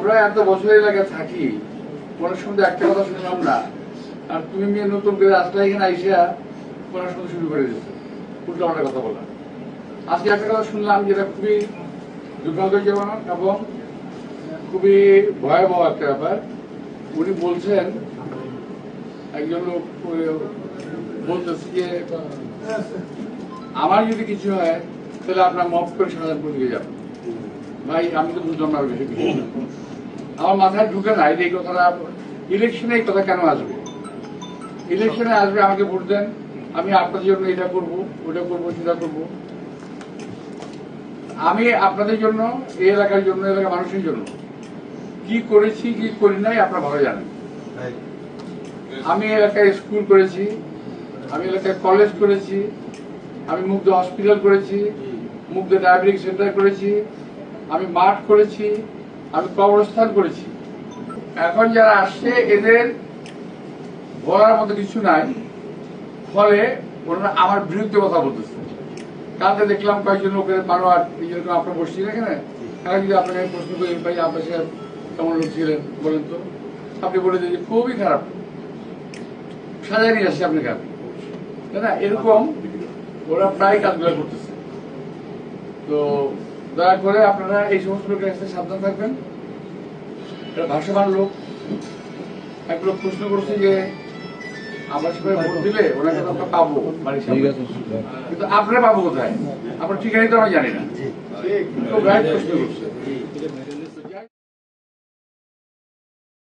আমরা এত বছর এলাকায় থাকি কোনো সময় একটা কথা শুনলাম না। আর তুমি মেয়ে নতুন করে আসলে এখানে আইসা কোনো সময় শুরু করে দিচ্ছে উল্টো পাল্টা কথা বলা। আজকে একটা কথা শুনলাম যেটা খুবই দুর্ভাগ্যজনক এবং খুবই ভয়াবহ একটা ব্যাপার। উনি বলছেন, একজন লোক বলতেছে যে, আমার যদি কিছু হয়, তাহলে আপনার মফ করে সাজানপুর দিকে যাবেন ভাই, আমি তো বুঝলাম না না। আমার মাথায় ঢুকে নাই এই কথাটা ইলেকশনে এই কথা কেন আসবে? ইলেকশনে আসবে আমাকে ভোট দেন। আমি আপনাদের জন্য এটা করব ওটা করব সেটা করব। আমি আপনাদের জন্য এই এলাকার জন্য এলাকার মানুষের জন্য কি করেছি কি করি নাই আপনারা ভালো জানেন। আমি এলাকায় স্কুল করেছি আমি এলাকায় কলেজ করেছি আমি মুগ্ধ হসপিটাল করেছি মুগ্ধ ডায়াবেটিক সেন্টার করেছি আমি মাঠ করেছি আমি কবরস্থান করেছি। এখন যারা আসছে, এদের বলার মতো কিছু নাই। ফলে ওনারা আমার বিরুদ্ধে কথা বলতেছে। কালকে দেখলাম কয়েকজন লোকের মানোয়ার যেরকম আপনার বসছি এখানে? এখন যদি আপনাকে প্রশ্ন করি, ভাই, আপনার সাহেব কেমন লোক ছিলেন? বলেন তো। আপনি বলে যে খুবই খারাপ। সাজায় নিয়ে আসছে আপনি কেন তাই না? এরকম ওরা প্রায় কাজগুলো করতেছে। তো দয়া করে আপনারা এই সমস্ত লোকের কাছে সাবধান থাকবেন। এটা ভাষাবান লোক এক লোক প্রশ্ন করছে যে আমার সবাই ভোট দিলে ওনাকে তো আমরা পাবো বাড়ির সামনে। কিন্তু আপনারা পাবো কোথায়? আপনার ঠিকানি তো আমরা জানি না। তো গাইড প্রশ্ন করছে।